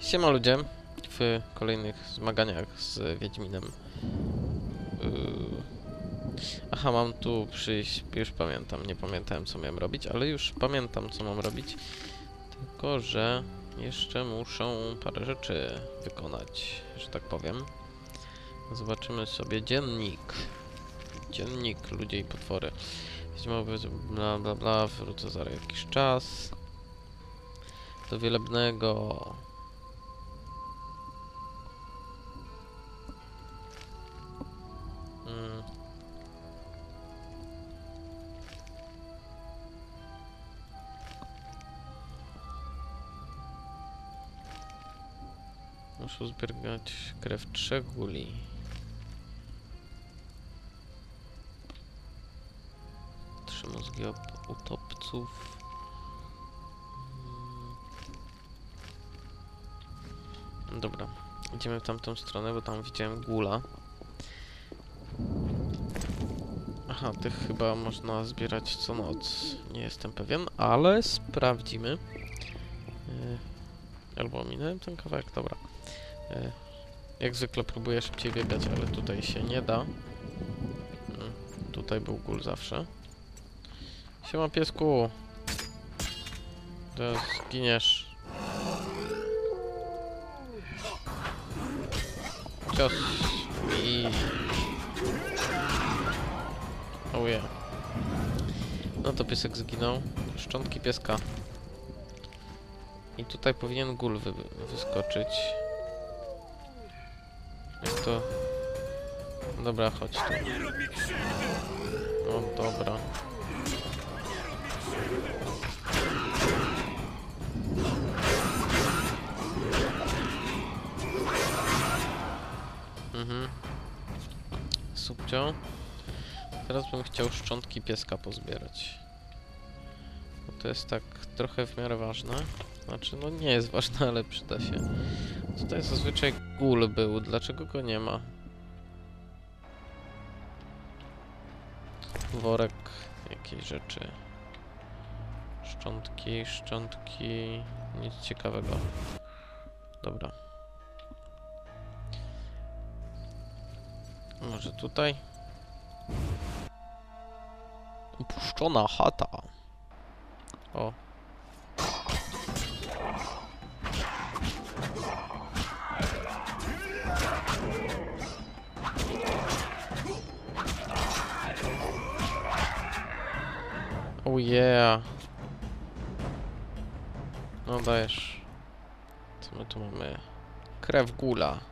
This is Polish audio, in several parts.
Siema ludzie, w kolejnych zmaganiach z Wiedźminem. Yy... Aha, mam tu przyjść, już pamiętam, nie pamiętałem co miałem robić, ale już pamiętam co mam robić. Tylko, że jeszcze muszę parę rzeczy wykonać, że tak powiem. Zobaczymy sobie dziennik. Dziennik, ludzie i potwory. Wiedźmowy, bla bla bla, wrócę za jakiś czas. Do wielebnego. Mm. Muszę zbierać krew trzech guli. Trzy mózgi op- utopców. Mm. Dobra, idziemy w tamtą stronę, bo tam widziałem gula. Aha, tych chyba można zbierać co noc. Nie jestem pewien, ale sprawdzimy. Yy, albo minąłem ten kawałek, dobra. Yy, jak zwykle próbuję szybciej biegać, ale tutaj się nie da. Yy, tutaj był gól zawsze. Siema piesku! Teraz zginiesz. Cios i... Oh yeah. No to piesek zginął. Szczątki pieska. I tutaj powinien gól wy wyskoczyć. Jak to... Dobra, chodź tu. No dobra. Mhm. Subcio. Teraz bym chciał szczątki pieska pozbierać. Bo to jest tak trochę w miarę ważne. Znaczy, no nie jest ważne, ale przyda się. Tutaj zazwyczaj gul był. Dlaczego go nie ma? Worek jakiejś rzeczy. Szczątki, szczątki... Nic ciekawego. Dobra. Może tutaj? Opuszczona chata. O. Oh yeah. No dajesz. Co my tu mamy? Krew gula.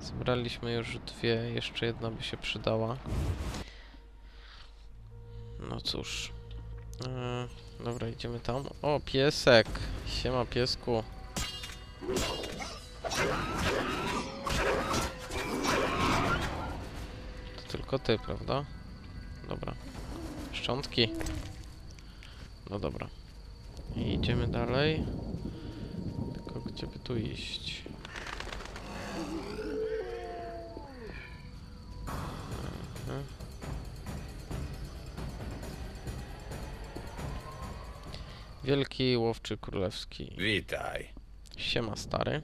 Zebraliśmy już dwie, jeszcze jedna by się przydała. No cóż. Yy, dobra, idziemy tam. O, piesek! Siema, piesku. To tylko ty, prawda? Dobra. Szczątki. No dobra. I idziemy dalej. Tylko gdzie by tu iść? Wielki łowczy królewski. Witaj. Siema stary.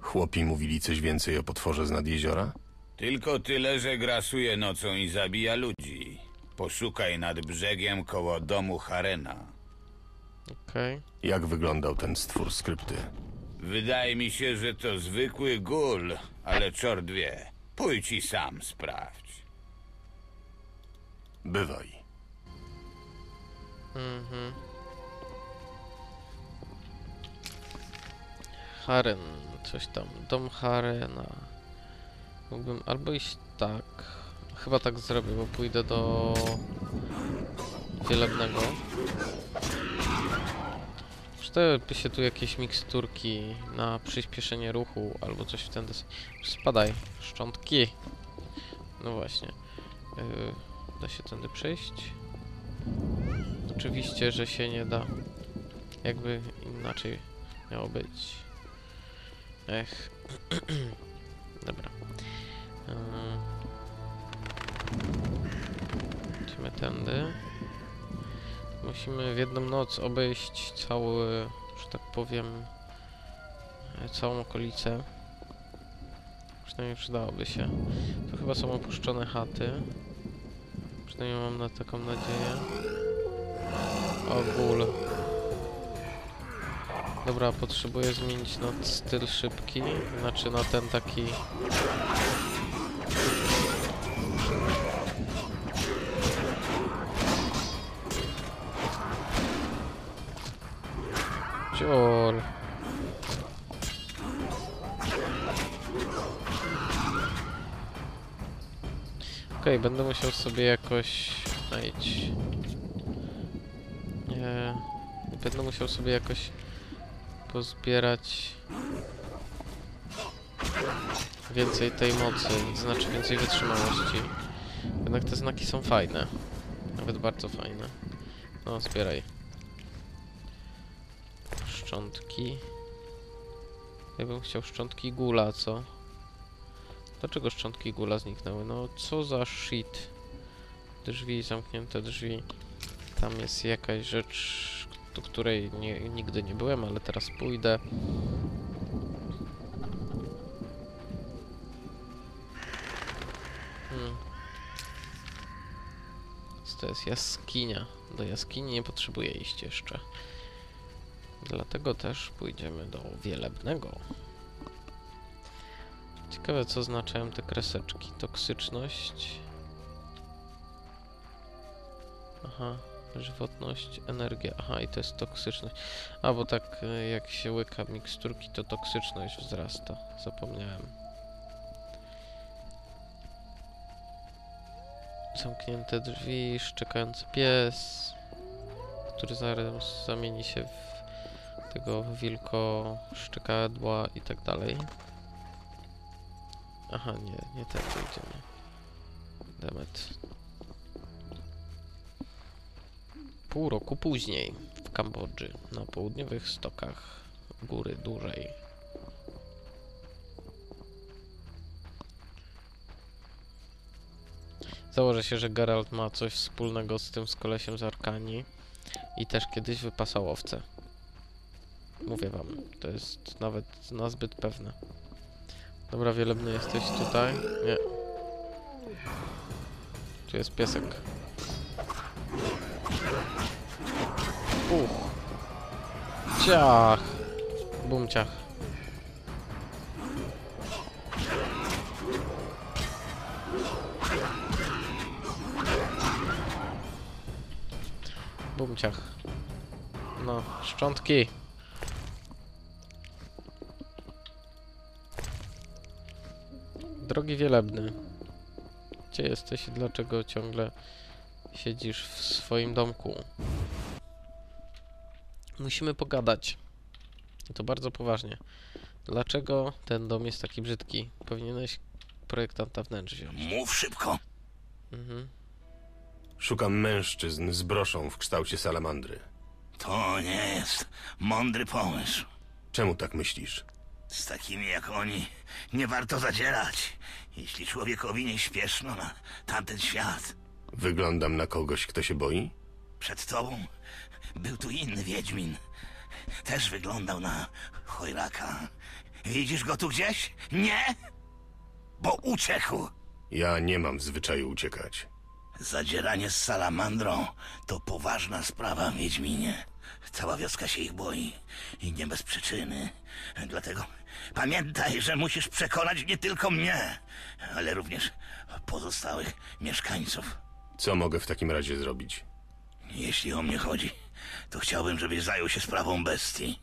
Chłopi mówili coś więcej o potworze z nad jeziora? Tylko tyle, że grasuje nocą i zabija ludzi. Poszukaj nad brzegiem koło domu Harena. Okej. Jak wyglądał ten stwór skrypty? Wydaje mi się, że to zwykły gul, ale czort wie. Pójdź i sam sprawdź. Bywaj. Mhm. Haren, coś tam. Dom Harena. Mógłbym albo iść tak. Chyba tak zrobię, bo pójdę do wielebnego. Przydałyby się tu jakieś miksturki na przyspieszenie ruchu albo coś w ten. Spadaj, szczątki. No właśnie. Yy, da się tędy przejść? Oczywiście, że się nie da. Jakby inaczej miało być. Ech. Dobra. Ym. Idziemy tędy. Musimy w jedną noc obejść cały, że tak powiem, całą okolicę. Przynajmniej przydałoby się. To chyba są opuszczone chaty. Przynajmniej mam na taką nadzieję. O, ból. Dobra, potrzebuję zmienić na styl szybki. Znaczy na ten taki... Cior. Okej, będę musiał sobie jakoś... Znajdź. Nie... Będę musiał sobie jakoś pozbierać więcej tej mocy, znaczy więcej wytrzymałości. Jednak te znaki są fajne. Nawet bardzo fajne. No, zbieraj. Szczątki. Ja bym chciał szczątki gula, co? Dlaczego szczątki gula zniknęły? No, co za shit. Drzwi, zamknięte drzwi. Tam jest jakaś rzecz, do której nie, nigdy nie byłem, ale teraz pójdę. Hmm. To jest jaskinia? Do jaskini nie potrzebuję iść jeszcze. Dlatego też pójdziemy do Wielebnego. Ciekawe, co oznaczają te kreseczki. Toksyczność. Aha, żywotność, energia. Aha, i to jest toksyczność. A, bo tak e, jak się łyka miksturki, to toksyczność wzrasta. Zapomniałem. Zamknięte drzwi, szczekający pies, który zaraz zamieni się w tego wilko szczekadła i tak dalej. Aha, nie, nie tak idziemy. Demet. Pół roku później w Kambodży, na południowych stokach góry dużej. Założę się, że Geralt ma coś wspólnego z tym z kolesiem z Arkanii i też kiedyś wypasał owce. Mówię wam, to jest nawet nazbyt pewne. Dobra, wielebny jesteś tutaj? Nie. Tu jest piesek. Uch. Ciach. Bum ciach. Bum ciach. No, szczątki. Drogi wielebny. Gdzie jesteś i dlaczego ciągle siedzisz w swoim domku? Musimy pogadać. I to bardzo poważnie. Dlaczego ten dom jest taki brzydki? Powinieneś projektanta wnętrz wziąć. Mów szybko. Mhm. Szukam mężczyzn z broszą w kształcie salamandry. To nie jest mądry pomysł. Czemu tak myślisz? Z takimi jak oni nie warto zadzierać. Jeśli człowiekowi nie śpieszno na tamten świat. Wyglądam na kogoś, kto się boi? Przed tobą był tu inny Wiedźmin. Też wyglądał na chojraka. Widzisz go tu gdzieś? Nie? Bo uciekł. Ja nie mam w zwyczaju uciekać. Zadzieranie z salamandrą to poważna sprawa, Wiedźminie. Cała wioska się ich boi i nie bez przyczyny. Dlatego pamiętaj, że musisz przekonać nie tylko mnie, ale również pozostałych mieszkańców. Co mogę w takim razie zrobić? Jeśli o mnie chodzi, to chciałbym, żebyś zajął się sprawą bestii.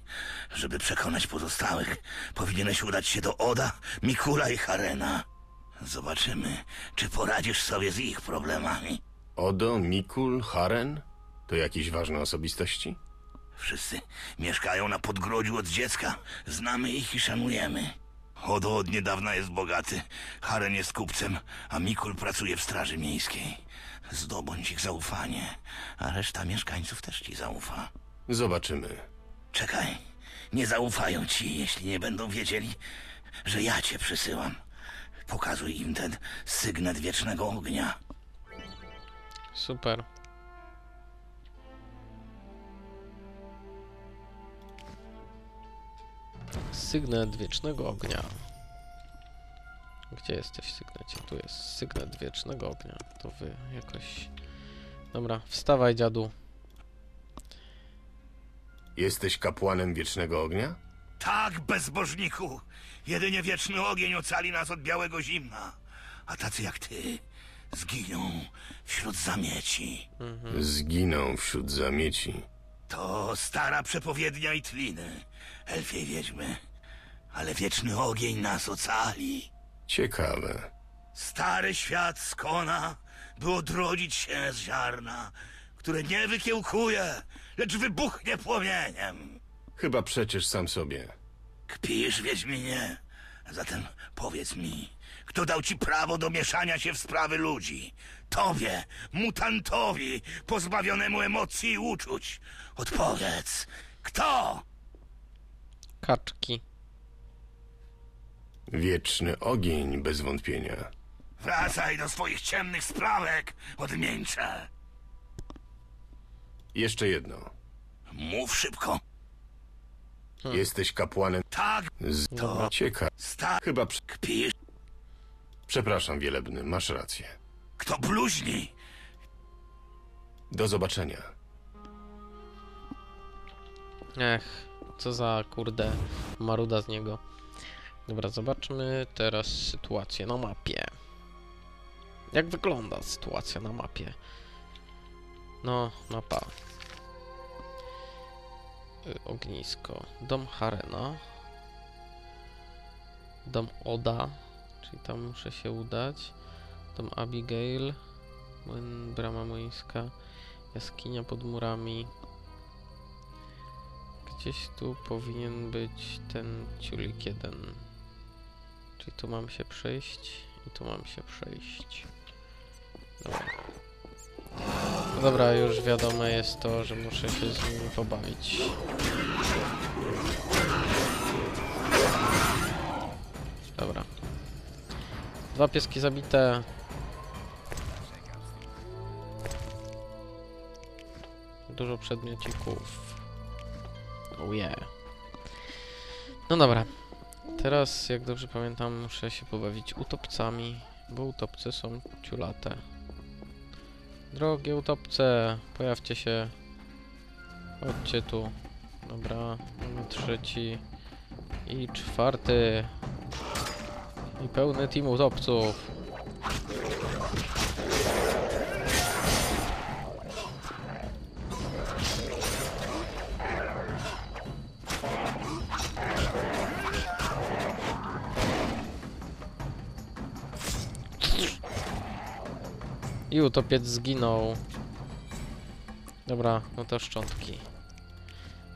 Żeby przekonać pozostałych, powinieneś udać się do Oda, Mikula i Harena. Zobaczymy, czy poradzisz sobie z ich problemami. Odo, Mikul, Haren? To jakieś ważne osobistości? Wszyscy mieszkają na podgrodziu od dziecka. Znamy ich i szanujemy. Odo od niedawna jest bogaty, Haren jest kupcem, a Mikul pracuje w straży miejskiej. Zdobądź ich zaufanie, a reszta mieszkańców też ci zaufa. Zobaczymy. Czekaj, nie zaufają ci, jeśli nie będą wiedzieli, że ja cię przysyłam. Pokazuj im ten sygnet wiecznego ognia. Super. Sygnet wiecznego ognia. Gdzie jesteś, sygnecie? Tu jest sygnet wiecznego ognia. To wy jakoś... Dobra, wstawaj, dziadu. Jesteś kapłanem Wiecznego Ognia? Tak, bezbożniku! Jedynie wieczny ogień ocali nas od białego zimna. A tacy jak ty zginą wśród zamieci. Zginął wśród zamieci. To stara przepowiednia i tliny, elfiej wiedźmy. Ale wieczny ogień nas ocali. Ciekawe. Stary świat skona, by odrodzić się z ziarna, które nie wykiełkuje, lecz wybuchnie płomieniem. Chyba przecież sam sobie. Kpisz, Wiedźminie? Zatem powiedz mi, kto dał ci prawo do mieszania się w sprawy ludzi? Tobie, mutantowi, pozbawionemu emocji i uczuć. Odpowiedz, kto? Kaczki. Wieczny ogień bez wątpienia. Wracaj do swoich ciemnych sprawek, odmieńcze. Jeszcze jedno. Mów szybko. Jesteś kapłanem Tak, z... to Ciekawe. sta... Chyba... Prze... Kpisz? Przepraszam, Wielebny, masz rację. Kto bluźni? Do zobaczenia. Ech, co za kurde maruda z niego. Dobra, zobaczmy teraz sytuację na mapie. Jak wygląda sytuacja na mapie? No, mapa. Y, Ognisko. Dom Harena. Dom Oda, czyli tam muszę się udać. Dom Abigail. Brama młyńska. Jaskinia pod murami. Gdzieś tu powinien być ten ciulik jeden. Czyli tu mam się przejść i tu mam się przejść. Dobra. Dobra, już wiadome jest to, że muszę się z nimi pobawić. Dobra. Dwa pieski zabite. Dużo przedmiocików. Oh yeah. No dobra. Teraz, jak dobrze pamiętam, muszę się pobawić utopcami, bo utopce są ciulate. Drogie utopce, pojawcie się. Chodźcie tu. Dobra, mamy trzeci i czwarty. I pełny team utopców. I utopiec zginął. Dobra, no to szczątki.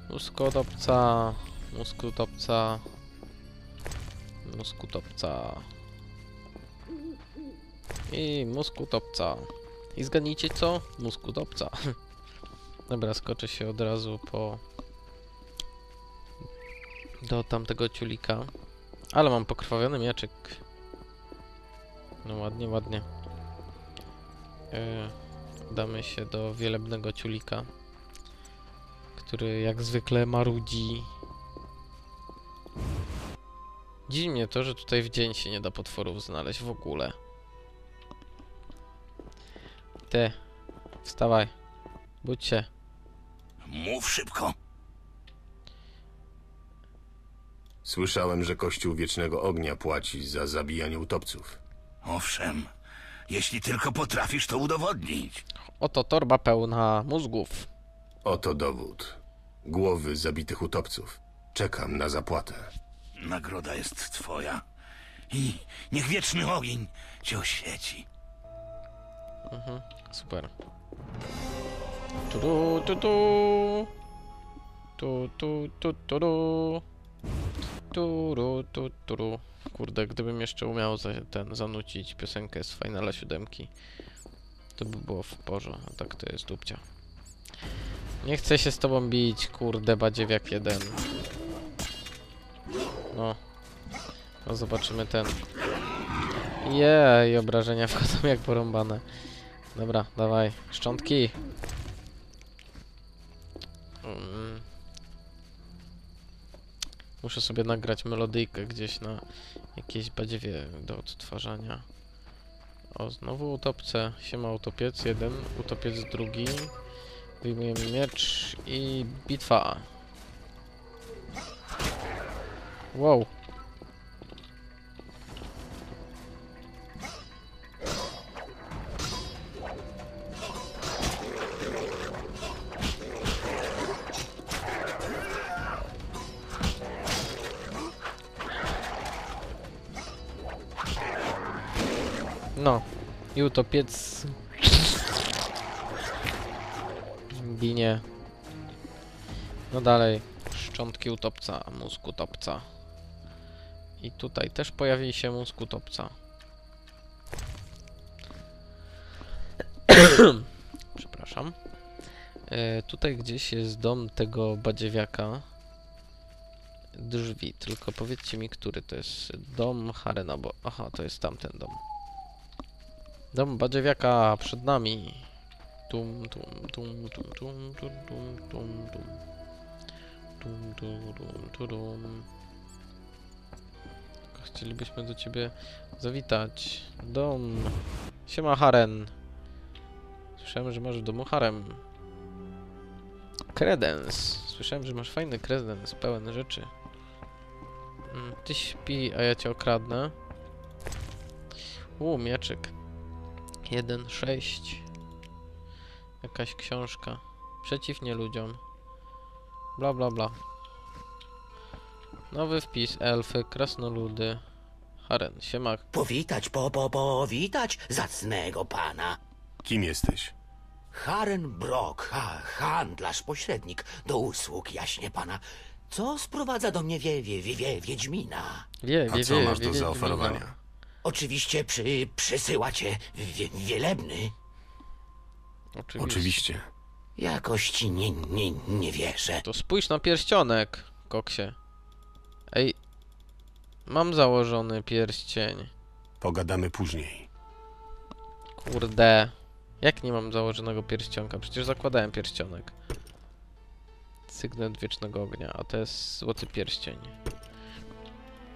Mózgotopca, mózgutopca, mózgutopca i mózgutopca. I zgadnijcie co? Mózgutopca. Dobra, skoczę się od razu po do tamtego ciulika. Ale mam pokrwawiony mieczyk. No ładnie, ładnie. Yy, damy się do wielebnego ciulika, który jak zwykle marudzi. Dziwi mnie to, że tutaj w dzień się nie da potworów znaleźć w ogóle. Ty, wstawaj, budź się. Mów szybko. Słyszałem, że Kościół Wiecznego Ognia płaci za zabijanie utopców. Owszem, jeśli tylko potrafisz to udowodnić. Oto torba pełna mózgów. Oto dowód. Głowy zabitych utopców. Czekam na zapłatę. Nagroda jest twoja. I niech wieczny ogień cię oświeci. Super. Tudu, tu, tu. Tu, tu, tu, tu, tu. Turu, tu, turu. Kurde, gdybym jeszcze umiał za, ten zanucić piosenkę z Finala siódemki, to by było w porze, a tak to jest dupcia. Nie chcę się z tobą bić, kurde, badziewiak jeden. No. No zobaczymy ten. Jej, obrażenia wchodzą jak porąbane. Dobra, dawaj. Szczątki. Mm. Muszę sobie nagrać melodyjkę gdzieś na jakiejś badziewie do odtwarzania. O, znowu utopce. Siema utopiec jeden, utopiec drugi. Wyjmujemy miecz i bitwa. Wow. I utopiec ginie. No dalej. Szczątki utopca, mózg utopca. I tutaj też pojawi się mózg utopca. Przepraszam. E, tutaj gdzieś jest dom tego badziewiaka. Drzwi, tylko powiedzcie mi, który to jest dom Harena, bo... Aha, to jest tamten dom. Dom badziewiaka przed nami. Tum, tum, tum, tum, tum, tum, tum, tum, tum. Tum, tum, tum, tum, Chcielibyśmy do ciebie zawitać. Dom. Siema Haren. Słyszałem, że masz w domu harem. Kredens. Słyszałem, że masz fajny kredens, pełen rzeczy. Mm, Ty śpi, a ja cię okradnę. U, mieczyk. 1.6 Jakaś książka. Przeciwnie ludziom. Bla bla bla. Nowy wpis. Elfy, krasnoludy. Haren, siemak. Powitać, po, po, powitać zacnego pana. Kim jesteś? Haren Brock, ha, handlarz, pośrednik, do usług, jaśnie pana. Co sprowadza do mnie wie, wie, wie, wie, Wiedźmina? Wie, wie, A co wie, masz wie, do wie, zaoferowania? Oczywiście przy, przysyła cię wie, wielebny. wie. Oczywiście. Oczywiście. Jakoś ci nie, nie, nie wierzę. To spójrz na pierścionek, koksie. Ej. Mam założony pierścień. Pogadamy później. Kurde. Jak nie mam założonego pierścionka? Przecież zakładałem pierścionek. Sygnet wiecznego ognia, a to jest złoty pierścień.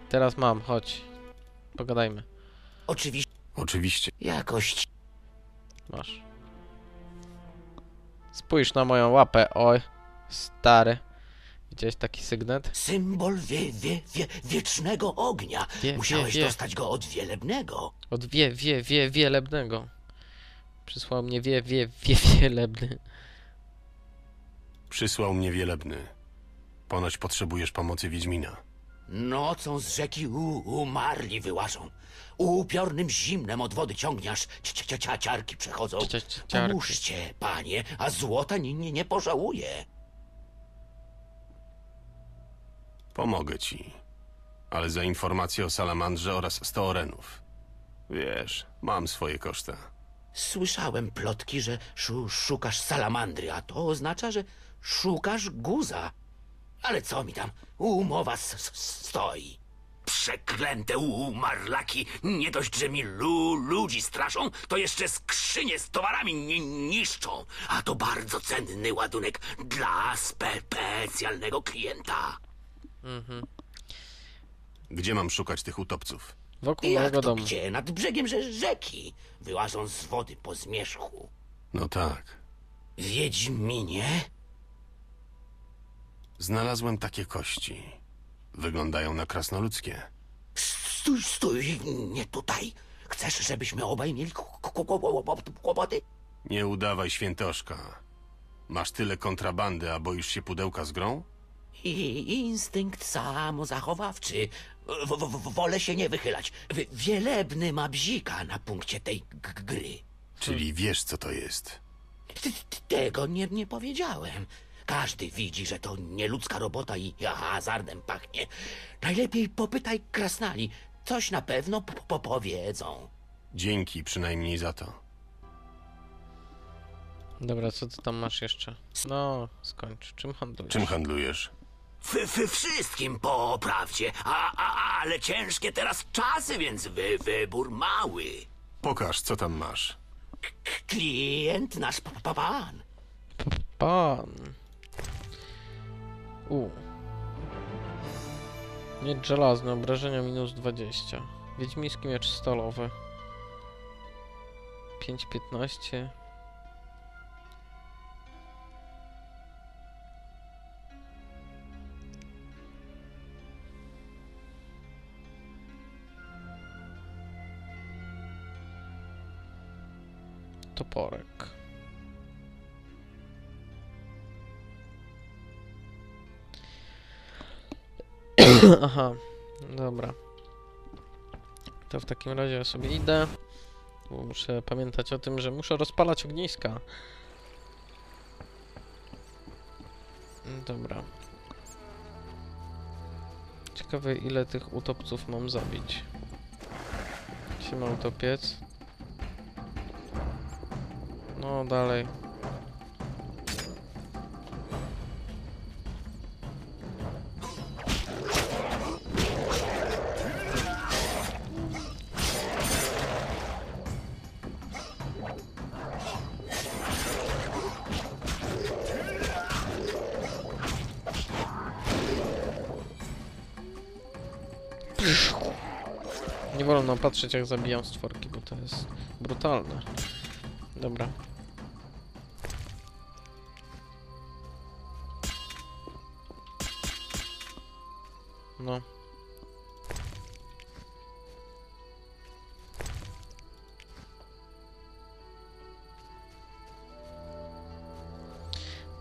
Teraz mam, chodź. Pogadajmy. Oczywiście, Oczywiście. jakoś ci Masz. Spójrz na moją łapę, oj. Stary. Widziałeś taki sygnet? symbol wie, wie, wie, wiecznego ognia. Wie, Musiałeś wie, wie. dostać go od wielebnego. Od wie, wie, wie, wielebnego. Przysłał mnie wie, wie, wie, wielebny. Przysłał mnie wielebny. Ponoć potrzebujesz pomocy Wiedźmina. Nocą z rzeki u, umarli wyłażą. Upiornym zimnem od wody ciągniasz, ciarki przechodzą. Pomóżcie, panie, a złota nie, nie, nie pożałuje. Pomogę ci. Ale za informację o salamandrze oraz 100 orenów. Wiesz, mam swoje koszta. Słyszałem plotki, że szu, szukasz salamandry, a to oznacza, że szukasz guza. Ale co mi tam, umowa s- s- stoi. Przeklęte umarlaki, nie dość, że mi lu ludzi straszą, to jeszcze skrzynie z towarami ni niszczą. A to bardzo cenny ładunek dla spe specjalnego klienta. Gdzie mam szukać tych utopców? Wokół Jak mojego to domu. gdzie? Nad brzegiem rzeki. Wyłażą z wody po zmierzchu. No tak. Wiedźminie? Znalazłem takie kości. Wyglądają na krasnoludzkie. Stój, stój, nie tutaj. Chcesz, żebyśmy obaj mieli kłopoty? Nie udawaj świętoszka. Masz tyle kontrabandy, a boisz się pudełka z grą? I instynkt samozachowawczy. W, w, wolę się nie wychylać. Wielebny ma bzika na punkcie tej gry. Czyli wiesz, co to jest. T- Tego nie, nie powiedziałem. Każdy widzi, że to nieludzka robota i hazardem pachnie. Najlepiej popytaj krasnali. Coś na pewno p- p- powiedzą. Dzięki przynajmniej za to. Dobra, co ty tam masz jeszcze? No, skończ. Czym handlujesz? Czym handlujesz? W, w wszystkim po prawdzie, a, a, ale ciężkie teraz czasy, więc wy, wybór mały. Pokaż, co tam masz. Klient nasz pan. Pan. U. Miecz żelazny, obrażenia minus 20. Wiedźmiński miecz stalowy. 5-15. Toporek. Aha, dobra. To w takim razie ja sobie idę. Bo muszę pamiętać o tym, że muszę rozpalać ogniska. Dobra. Ciekawe ile tych utopców mam zabić. Siema utopiec. No dalej. Wolno patrzeć jak zabijam stworki, bo to jest brutalne. Dobra. No.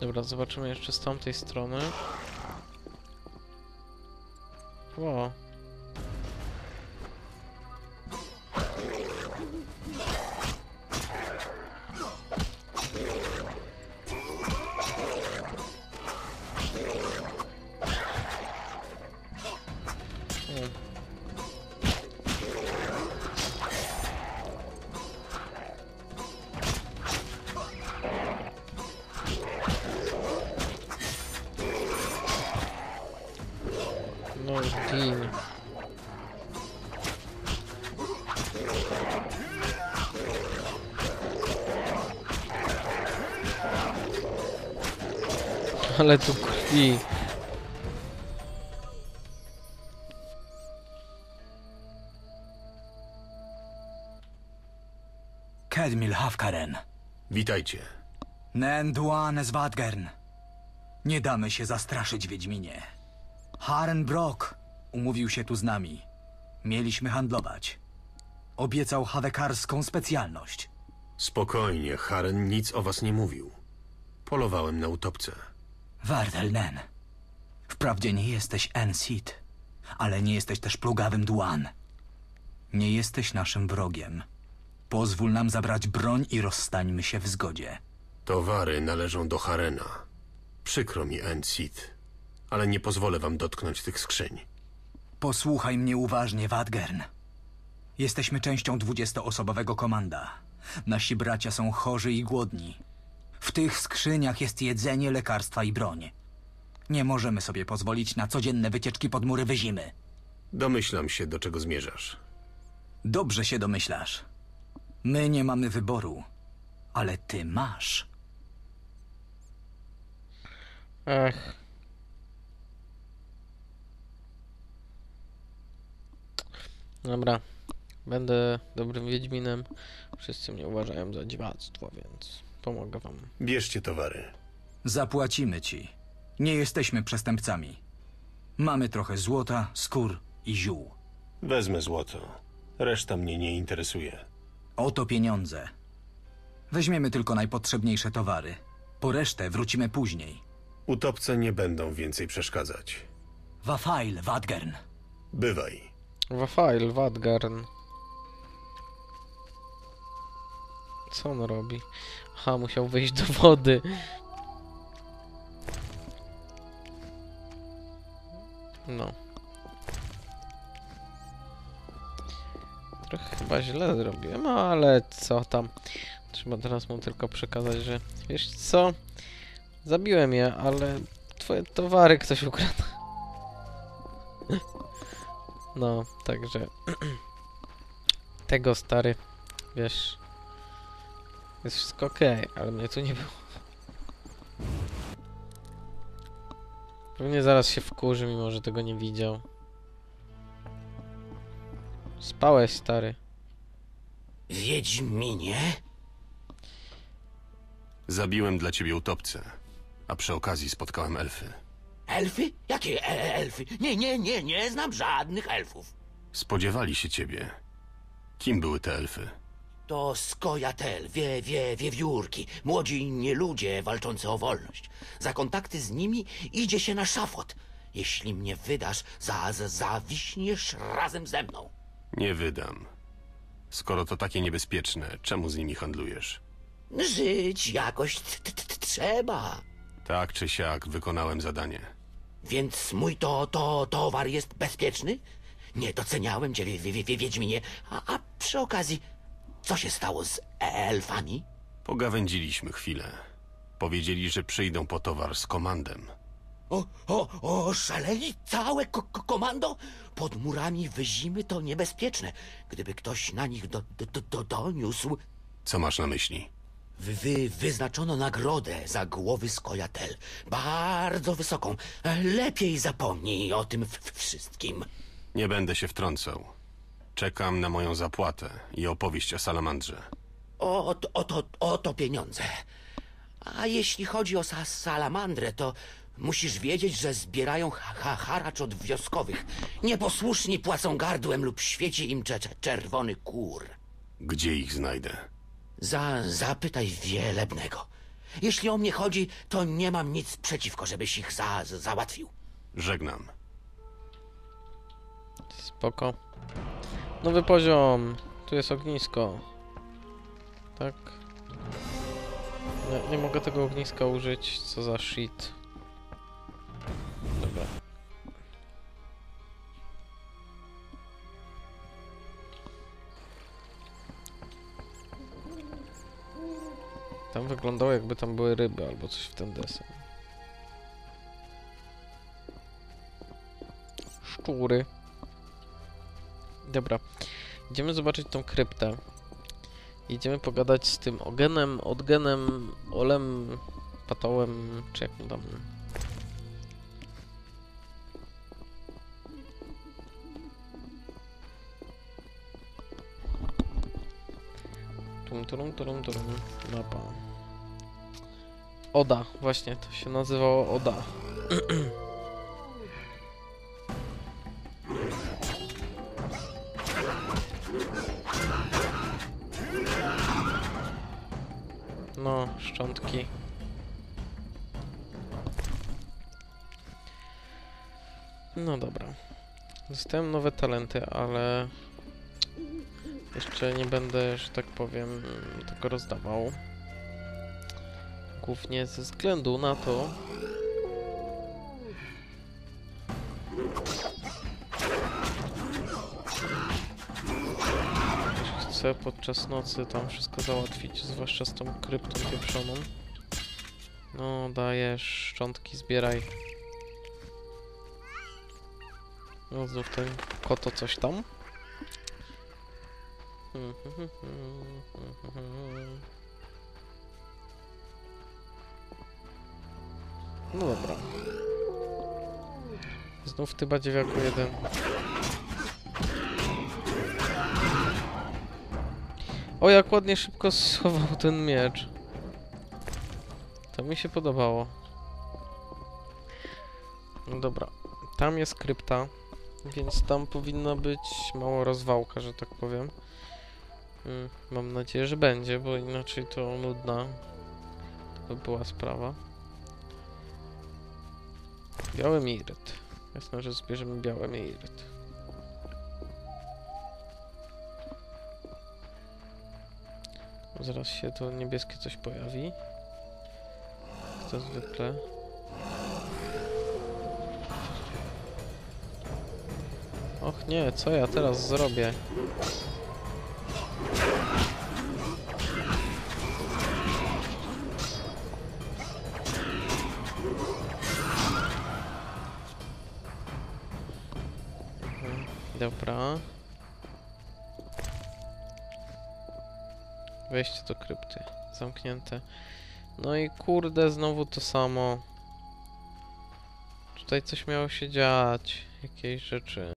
Dobra, zobaczymy jeszcze z tamtej strony. O. Ale tu krwi. Kedmil Hafkaren. Witajcie. Nenduan Swadgern. Nie damy się zastraszyć, Wiedźminie. Haren Brock umówił się tu z nami. Mieliśmy handlować. Obiecał hawekarską specjalność. Spokojnie, Haren nic o was nie mówił. Polowałem na utopce. Wardel Nen. Wprawdzie nie jesteś Ensit, ale nie jesteś też plugawym Duan. Nie jesteś naszym wrogiem. Pozwól nam zabrać broń i rozstańmy się w zgodzie. Towary należą do Harena. Przykro mi, Ensit, ale nie pozwolę wam dotknąć tych skrzyń. Posłuchaj mnie uważnie, Wadgern. Jesteśmy częścią dwudziestoosobowego komanda. Nasi bracia są chorzy i głodni. W tych skrzyniach jest jedzenie, lekarstwa i broń. Nie możemy sobie pozwolić na codzienne wycieczki pod mury wyzimy. Domyślam się, do czego zmierzasz. Dobrze się domyślasz. My nie mamy wyboru, ale ty masz. Ech. Dobra. Będę dobrym Wiedźminem. Wszyscy mnie uważają za dziwactwo, więc pomogę wam. Bierzcie towary. Zapłacimy ci. Nie jesteśmy przestępcami. Mamy trochę złota, skór i ziół. Wezmę złoto. Reszta mnie nie interesuje. Oto pieniądze. Weźmiemy tylko najpotrzebniejsze towary. Po resztę wrócimy później. Utopce nie będą więcej przeszkadzać. Wafail, Wadgern. Bywaj. Wafail, Wadgarn. Co on robi? Aha, musiał wyjść do wody. No. Trochę chyba źle zrobiłem, ale co tam. Trzeba teraz mu tylko przekazać, że wiesz co? Zabiłem je, ale twoje towary ktoś ukradł. No, także tego stary, wiesz, jest wszystko okej, ale mnie tu nie było. Pewnie zaraz się wkurzy, mimo że tego nie widział. Spałeś, stary. Wiedźminie? Zabiłem dla ciebie utopcę, a przy okazji spotkałem elfy. Elfy? Jakie e elfy? Nie, nie, nie, nie znam żadnych elfów. Spodziewali się ciebie. Kim były te elfy? To skojatel, wie, wie, wiewiórki, młodzi nieludzie walczący o wolność. Za kontakty z nimi idzie się na szafot. Jeśli mnie wydasz, za, za, zawiśniesz razem ze mną. Nie wydam. Skoro to takie niebezpieczne, czemu z nimi handlujesz? Żyć jakoś t- t- t- trzeba. Tak czy siak wykonałem zadanie. Więc mój to, to towar jest bezpieczny? Nie doceniałem cię, wie, wie, wie, Wiedźminie. A, a przy okazji, co się stało z elfami? Pogawędziliśmy chwilę. Powiedzieli, że przyjdą po towar z komandem. O, o, o, szaleli całe ko ko komando? Pod murami wyzimy to niebezpieczne. Gdyby ktoś na nich do, do, do, do, doniósł, Co masz na myśli? wy, wy, wyznaczono nagrodę za głowy skojatel. Bardzo wysoką. Lepiej zapomnij o tym wszystkim. Nie będę się wtrącał. Czekam na moją zapłatę i opowieść o salamandrze. Oto, oto, oto pieniądze. A jeśli chodzi o sa salamandrę, to musisz wiedzieć, że zbierają ha ha haracz od wioskowych. Nieposłuszni płacą gardłem lub świeci im cze czerwony kur. Gdzie ich znajdę? Za zapytaj wielebnego. Jeśli o mnie chodzi, to nie mam nic przeciwko, żebyś ich za załatwił. Żegnam. Spoko. Nowy poziom. Tu jest ognisko. Tak. Nie, nie mogę tego ogniska użyć. Co za shit. Dobra. Tam wyglądało jakby tam były ryby albo coś w ten desen. Szczury. Dobra. Idziemy zobaczyć tą kryptę. Idziemy pogadać z tym Ogenem, Odgenem, Olem, Patołem, czy jak mu tam... Tum, turum, turum. Mapa. Oda, właśnie, to się nazywało Oda. No dobra. Dostałem nowe talenty, ale jeszcze nie będę, że tak powiem, tego rozdawał. Głównie ze względu na to, chcę podczas nocy tam wszystko załatwić, zwłaszcza z tą kryptą pieprzoną. No, dajesz, szczątki zbieraj. No, znów ten koto coś tam. No dobra. Znów ty badziewiaku jeden. O, jak ładnie szybko schował ten miecz. To mi się podobało. No dobra. Tam jest krypta, więc tam powinna być mała rozwałka, że tak powiem. Mm, Mam nadzieję, że będzie, bo inaczej to nudna by była sprawa. Biały miryt. Jasne, że zbierzemy biały miryt. Zaraz się to niebieskie coś pojawi. Jak To zwykle. Och nie, co ja teraz zrobię? Dobra. Wejście do krypty. Zamknięte. No i kurde, znowu to samo. Tutaj coś miało się dziać. Jakieś rzeczy.